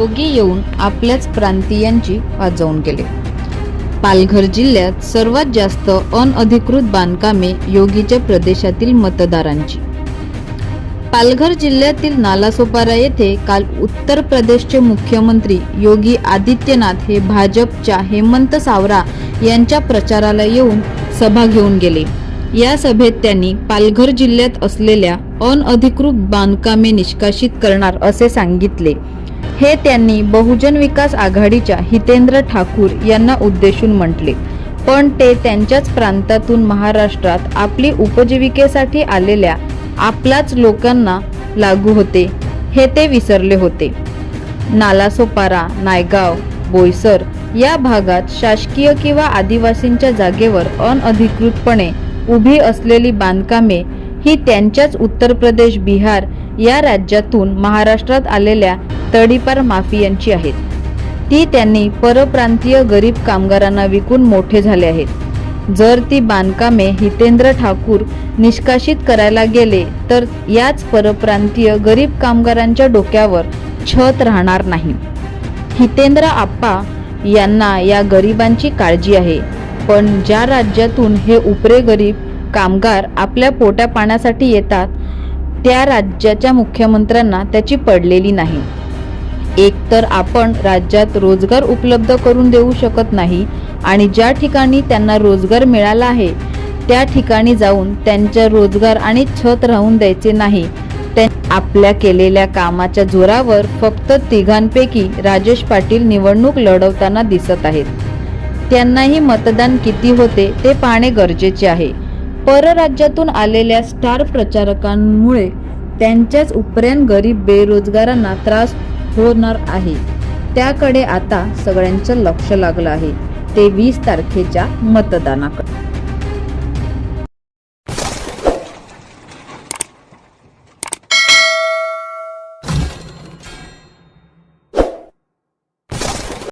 योगी येऊन आपल्याच प्रांतीयांची वाजवून गेले. पालघर जिल्ह्यात सर्वात जास्त अनधिकृत बांधकामे योगीच्या प्रदेशातील मतदारांची. पालघर जिल्ह्यातील नालासोपारा येथे काल उत्तर प्रदेशचे मुख्यमंत्री योगी आदित्यनाथ हे भाजपच्या हेमंत सावरा यांच्या प्रचाराला येऊन सभा घेऊन गेले. या सभेत त्यांनी पालघर जिल्ह्यात असलेल्या अनधिकृत बांधकामे निष्कासित करणार असे सांगितले. हे त्यांनी बहुजन विकास आघाडीच्या हितेंद्र ठाकूर यांना उद्देशून म्हटले. पण ते त्यांच्याच प्रांतातून महाराष्ट्रात आपली उपजीविकेसाठी आलेल्या आपलाच लोकांना लागू होते हे ते विसरले होते. नालासोपारा नायगाव बोईसर या भागात शासकीय किंवा आदिवासींच्या जागेवर अनधिकृतपणे उभी असलेली बांधकामे ही त्यांच्याच उत्तर प्रदेश बिहार या राज्यातून महाराष्ट्रात आलेल्या तडीपार माफियांची आहेत. ती त्यांनी परप्रांतीय गरीब कामगारांना विकून मोठे झाले आहेत. जर ती बांधकामे हितेंद्र ठाकूर निष्कासित करायला गेले तर याच परप्रांतीय गरीब कामगारांच्या डोक्यावर छत राहणार नाही. हितेंद्र आप्पा यांना या गरिबांची काळजी आहे पण ज्या राज्यातून हे उपरे गरीब कामगार आपल्या पोट्या पाण्यासाठी येतात त्या राज्याच्या मुख्यमंत्र्यांना त्याची पडलेली नाही. एकतर आपण राज्यात रोजगार उपलब्ध करून देऊ शकत नाही आणि ज्या ठिकाणी त्यांना रोजगार मिळाला आहे त्या ठिकाणी जाऊन त्यांच्या रोजगार आणि छत राहून द्यायचे नाही. आपल्या केलेल्या कामाच्या जोरावर फक्त तिघांपैकी राजेश पाटील निवडणूक लढवताना दिसत आहेत. त्यांनाही मतदान किती होते ते पाहणे गरजेचे आहे. परराज्यातून आलेल्या स्टार प्रचारकांमुळे त्यांच्याच उपऱ्यान गरीब बेरोजगारांना त्रास होणार आहे. त्याकडे आता सगळ्यांचं लक्ष लागलं आहे. ते वीस तारखेच्या मतदानाकडे.